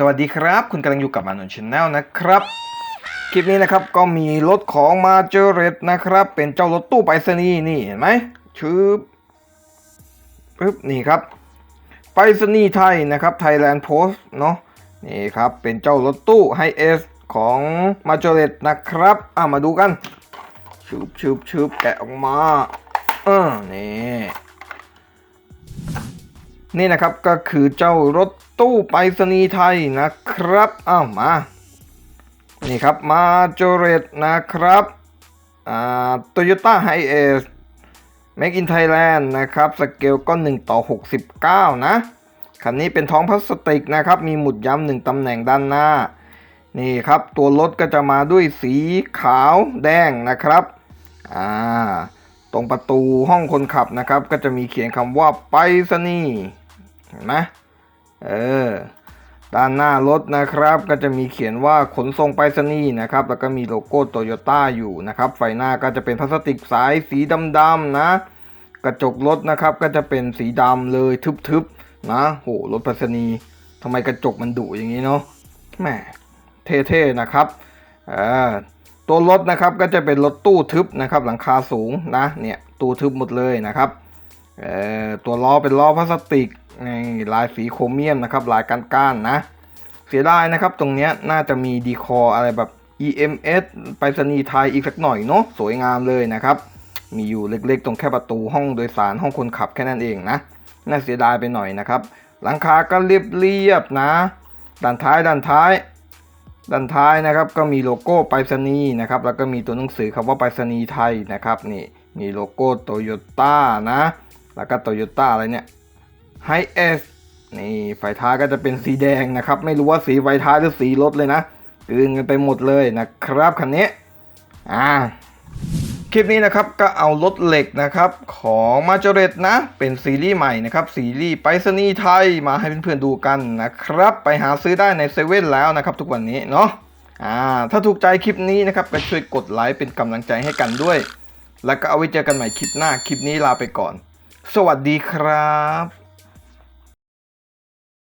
สวัสดีครับ คุณกำลังอยู่กับมานนชแนลนะครับ คลิปนี้นะครับก็มีรถของมาเจอเรตนะครับ เป็นเจ้ารถตู้ไปรษณีย์นี่เห็นไหมชื่อปึ๊บนี่ครับไปรษณีย์ไทยนะครับ Thailand Post เนาะนี่ครับเป็นเจ้ารถตู้ไฮเอสของมาเจอเรตนะครับอะมาดูกันชืบชืบชืบแกะออกมาเออนี่นี่นะครับก็คือเจ้ารถ ตู้ไปรษณีย์ไทยนะครับอ้าวมา นี่ครับมาโจเรตนะครับอ่าโตโยต้าไฮเอส Make in Thailand นะครับ สเกลก็ 1 ต่อ 69 นะ คันนี้เป็นท้องพลาสติกนะครับ มีหมุดย้ำหนึ่งตำแหน่งด้านหน้า นี่ครับ ตัวรถก็จะมาด้วยสีขาวแดงนะครับอ่าตรงประตูห้องคนขับนะครับ ก็จะมีเขียนคำว่าไปรษณีย์เห็นไหม เออด้านหน้ารถนะครับก็จะมีเขียนว่าขนส่งไปรษณีย์นะครับแล้วก็มีโลโก้โตโยต้าอยู่นะครับไฟหน้าก็จะเป็นพลาสติกใสสีดำๆนะ กระจกรถนะครับก็จะเป็นสีดำเลยทึบๆนะโหรถไปรษณีย์ทำไมกระจกมันดุอย่างนี้เนาะแหมเท่ๆนะครับเออตัวรถนะครับก็จะเป็นรถตู้ทึบนะครับหลังคาสูงนะเนี่ยตู้ทึบหมดเลยนะครับเอ่อตัวล้อเป็นล้อพลาสติก นี่ลายสีโครเมียมนะครับลายก้านๆนะ เสียดายนะครับตรงเนี้ยน่าจะมีดีคออะไรแบบ EMS ไปรษณีย์ไทยอีกสักหน่อยเนาะสวยงามเลยนะครับ มีอยู่เล็กๆ ตรงแค่ประตูห้องโดยสารห้องคนขับแค่นั้นเองนะ น่าเสียดายไปหน่อยนะครับ หลังคาก็เรียบๆนะ ด้านท้ายด้านท้าย ด้านท้ายนะครับก็มีโลโก้ไปรษณีย์นะครับ แล้วก็มีตัวหนังสือคำว่าไปรษณีย์ไทยนะครับนี่มีโลโก้โตโยต้านะ แล้วก็โตโยต้าอะไรเนี่ย ไฮเอสนี่ไฟท้ายก็จะเป็นสีแดงนะครับ ไม่รู้ว่าสีไฟท้ายหรือสีรถเลยนะกลืนกันไปหมดเลยนะครับคันนี้อ่าคลิปนี้นะครับก็เอารถเหล็กนะครับของมาจเรตนะ เป็นซีรีส์ใหม่นะครับซีรีส์ไปรษณีไทยมาให้เพื่อนๆดูกันนะครับ ไปหาซื้อได้ในเซเว่นแล้วนะครับ ทุกวันนี้เนาะอ่าถ้าถูกใจคลิปนี้นะครับก็ช่วยกดไลค์เป็นกำลังใจให้กันด้วย แล้วก็เอาไว้เจอกันใหม่คลิปหน้าคลิปนี้ลาไปก่อน สวัสดีครับ